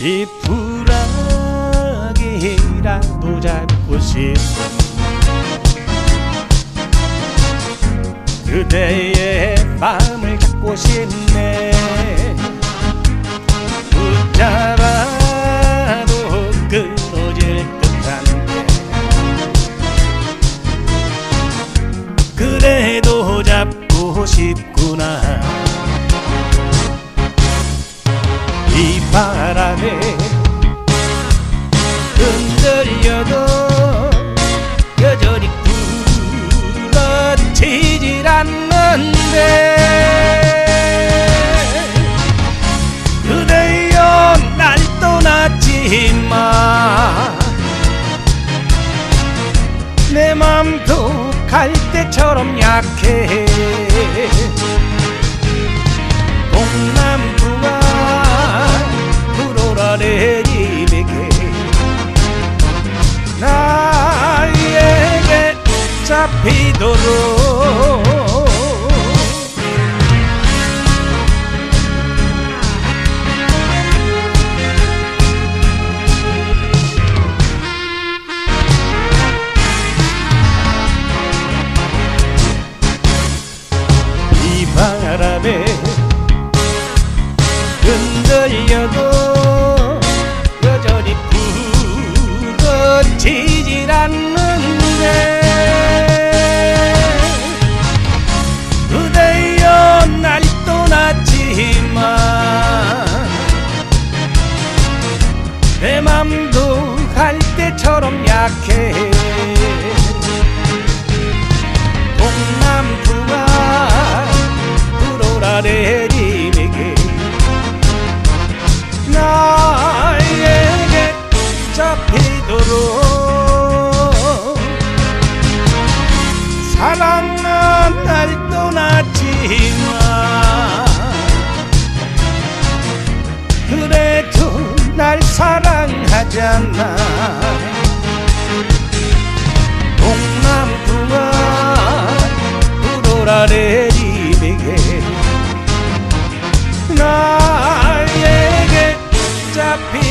지푸라기라도 잡고 싶어. 그대의 마음을 갖고 싶네. 이 바람에 흔들려도 여전히 부러지질 않는데 그대여 날 떠났지만 내 맘도 갈대처럼 약해. 동남 잡히도록. 이 바람에 흔들려도 여전히 부러지질 않는 내 맘도 갈대처럼 약해 않나 동남부가 불어라 내리에게 나에게 잡히